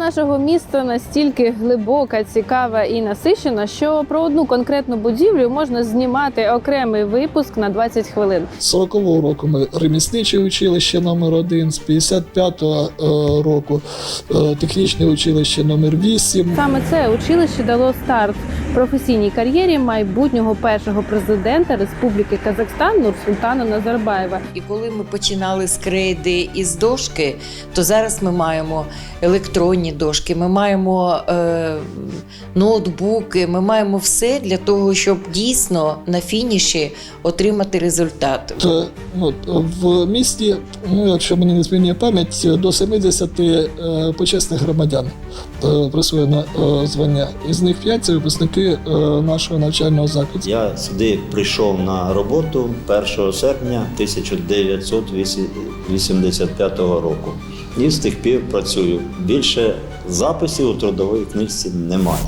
нашого міста настільки глибока, цікава і насичена, що про одну конкретну будівлю можна знімати окремий випуск на 20 хвилин. З 40-го року ми ремісниче училище номер 1 з 55-го е, року е, технічне училище номер 8 Саме це училище дало старт професійній кар'єрі майбутнього першого президента Республіки Казахстан Нурсултана Назарбаєва. І коли ми починали з крейди і з дошки, то зараз ми маємо електронні дошки, ми маємо е, ноутбуки, ми маємо все для того, щоб дійсно на фініші отримати результат. Е, ну, в місті, ну, якщо мені не змінює пам'ять, до 70 е, почесних громадян е, присвоєно е, звання. Із них 5 це випускники е, нашого навчального закладу. Я сюди прийшов на роботу 1 серпня 1985 року. І з тих пір працюю. Більше записів у трудовій книжці немає.